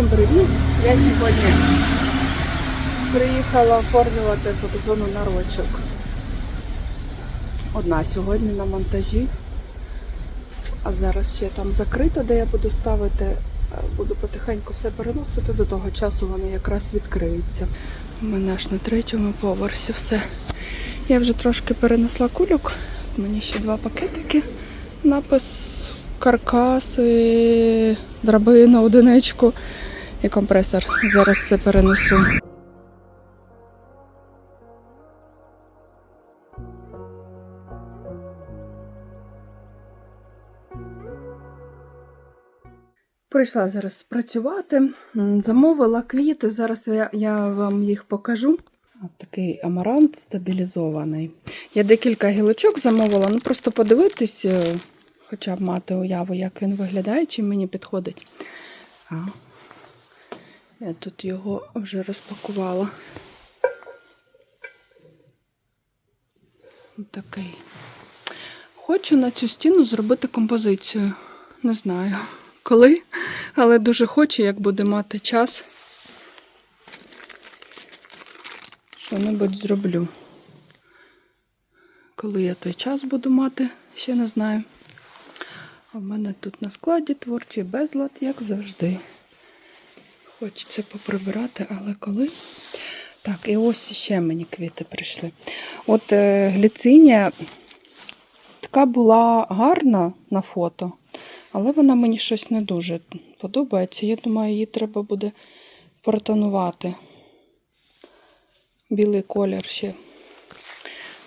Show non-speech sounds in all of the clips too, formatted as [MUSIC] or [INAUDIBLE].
Всім привіт! Я сьогодні приїхала оформлювати фотозону нарочок. Одна сьогодні на монтажі, а зараз ще там закрито, де я буду ставити. Е, Буду потихеньку все переносити, до того часу вони якраз відкриються. У мене аж на третьому поверсі все. Я вже трошки перенесла кульок. Мені ще два пакетики. Напис каркаси, драбина, одиничку і компресор. Зараз все перенесу. Прийшла зараз працювати, замовила квіти. Зараз я, я вам їх покажу. От такий амарант стабілізований. Я декілька гілочок замовила, ну просто подивитись, е, хоча б мати уяву, як він виглядає, чи мені підходить. Я тут його вже розпакувала. От Такий. Хочу на цю стіну зробити композицію. Не знаю коли, але дуже хочу, як буде мати час. Що-небудь зроблю. Коли я той час буду мати, ще не знаю. В мене тут на складі творчий безлад, як завжди. Хочеться поприбирати, але коли. Так, і ось ще мені квіти прийшли. От е, гліцинія така була гарна на фото, але вона мені щось не дуже подобається. Я думаю, її треба буде протонувати. Білий колір ще.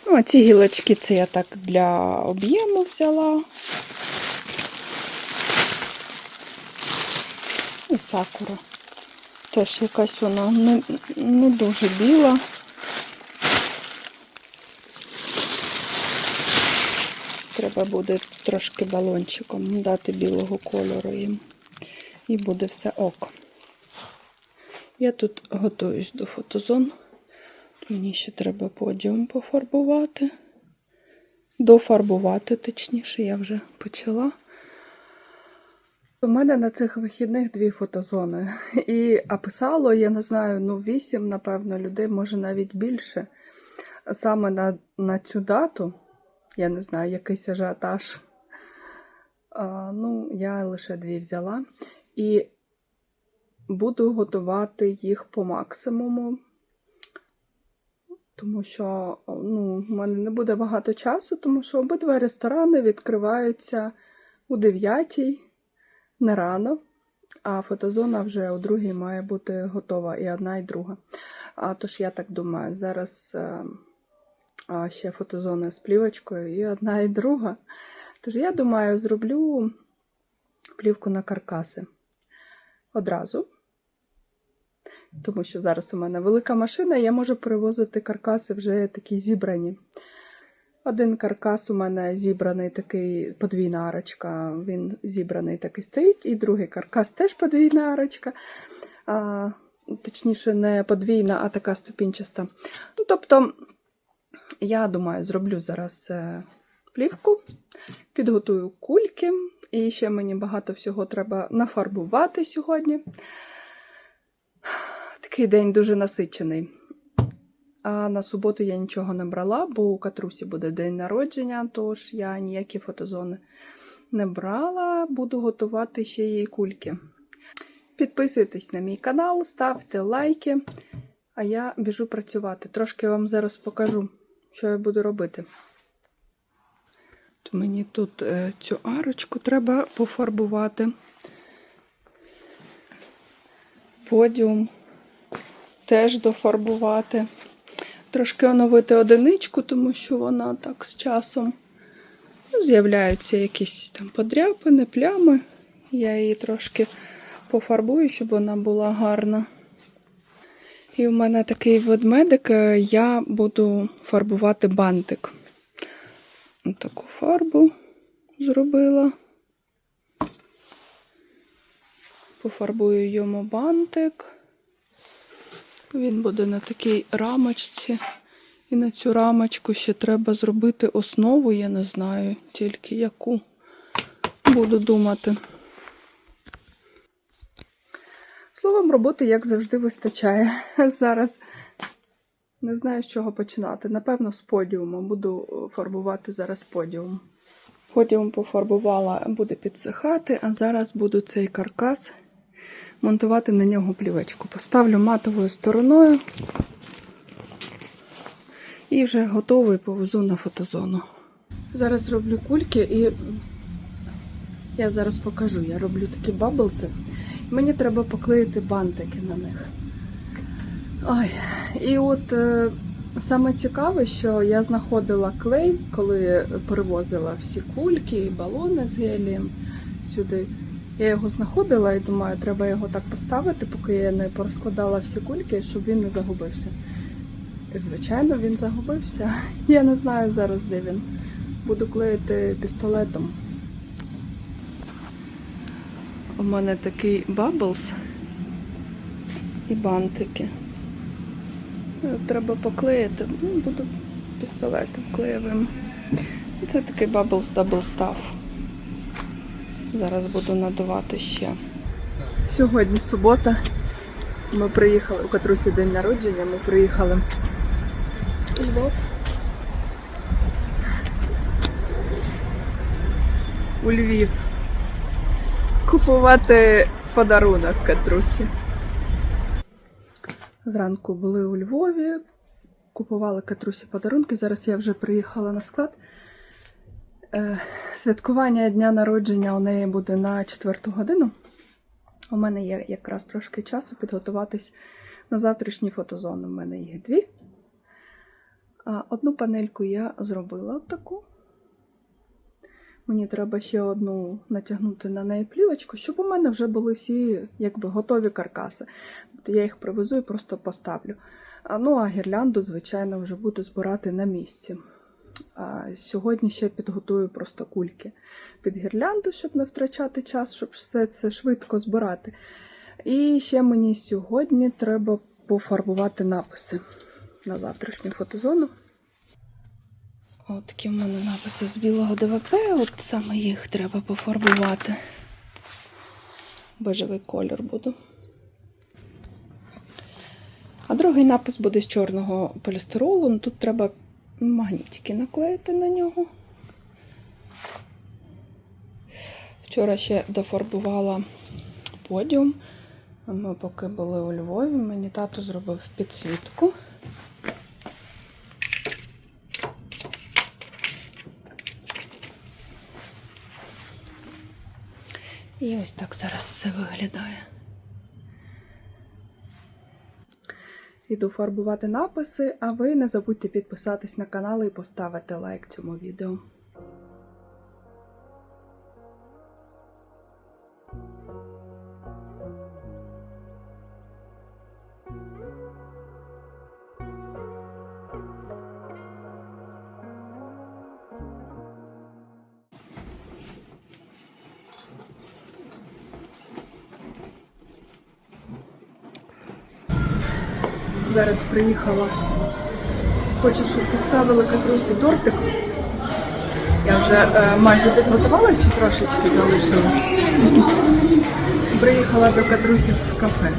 Ну, а ці гілочки це я так для об'єму взяла. І сакура. Теж якась вона не, не дуже біла. Треба буде трошки балончиком дати білого кольору їм. І буде все ок. Я тут готуюсь до фотозон. Мені ще треба подіум пофарбувати. Дофарбувати, точніше, я вже почала. У мене на цих вихідних дві фотозони. [LAUGHS] І а писало, я не знаю, ну вісім, напевно, людей, може навіть більше. Саме на, на цю дату, я не знаю, якийсь ажіотаж. А, ну, я лише дві взяла. І буду готувати їх по максимуму. Тому що ну, в мене не буде багато часу, тому що обидва ресторани відкриваються у 9 не рано, а фотозона вже у другій має бути готова і одна, і друга. А тож я так думаю, зараз е, а, ще фотозона з плівочкою і одна, і друга. Тож я думаю, зроблю плівку на каркаси одразу. Тому що зараз у мене велика машина, і я можу перевозити каркаси вже такі зібрані. Один каркас у мене зібраний такий подвійна арочка, він зібраний такий стоїть, і другий каркас теж подвійна арочка. А, точніше, не подвійна, а така ступінчаста. Ну, тобто, я думаю, зроблю зараз е, плівку, підготую кульки, і ще мені багато всього треба нафарбувати сьогодні. Такий день дуже насичений. А на суботу я нічого не брала, бо у Катрусі буде день народження, тож я ніякі фотозони не брала, буду готувати ще їй кульки. Підписуйтесь на мій канал, ставте лайки, а я біжу працювати. Трошки вам зараз покажу, що я буду робити. Мені тут е, цю арочку треба пофарбувати. Подіум теж дофарбувати. Трошки оновити одиничку, тому що вона так з часом ну, з'являються якісь там подряпини, плями. Я її трошки пофарбую, щоб вона була гарна. І в мене такий ведмедик, е, я буду фарбувати бантик. Ось Таку фарбу зробила. Пофарбую йому бантик. Він буде на такій рамочці. І на цю рамочку ще треба зробити основу, я не знаю, тільки яку. Буду думати. Словом, роботи, як завжди, вистачає. [LAUGHS] Зараз не знаю, з чого починати. Напевно, з подіуму. Буду фарбувати зараз подіум. Подіум пофарбувала, буде підсихати, а зараз буду цей каркас монтувати на нього плівочку. Поставлю матовою стороною і вже готовий повезу на фотозону. Зараз роблю кульки і я зараз покажу. Я роблю такі баблси. Мені треба поклеїти бантики на них. Ой, і от е, саме цікаве, що я знаходила клей, коли перевозила всі кульки і балони з гелієм сюди. Я його знаходила і думаю, треба його так поставити, поки я не порозкладала всі кульки, щоб він не загубився. І, звичайно, він загубився. [LAUGHS] Я не знаю зараз, де він. Буду клеїти пістолетом. У мене такий баблс і бантики. Е, Треба поклеїти. Ну, буду пістолетом клеєвим. Це такий Bubbles Double Stuff. Зараз буду надувати ще. Сьогодні субота. Ми приїхали у Катрусі день народження. Ми приїхали у Львов. У Львів. Купувати подарунок Катрусі. Зранку були у Львові, купували Катрусі подарунки. Зараз я вже приїхала на склад. Е, Святкування дня народження у неї буде на 4 годину. У мене є якраз трошки часу підготуватись на завтрашні фотозони. У мене їх дві. Одну панельку я зробила таку. Мені треба ще одну натягнути на неї плівочку, щоб у мене вже були всі якби готові каркаси. Тобто я їх привезу і просто поставлю. Ну а гірлянду, звичайно, вже буду збирати на місці. Сьогодні ще підготую просто кульки під гірлянду, щоб не втрачати час, щоб все це швидко збирати. І ще мені сьогодні треба пофарбувати написи на завтрашню фотозону. От такі в мене написи з білого ДВП, от саме їх треба пофарбувати. Бежевий колір буду. А другий напис буде з чорного полістиролу. Ну, Тут треба магнітики наклеїти на нього. Вчора ще дофарбувала подіум. Ми поки були у Львові, мені тато зробив підсвітку. І ось так зараз все виглядає. Іду фарбувати написи, а ви не забудьте підписатись на канал і поставити лайк цьому відео. Зараз приїхала. Хочу, щоб поставили катрусі тортик. Я вже е, майже підготувалася, трошечки залишилась. Приїхала до катрусі в кафе.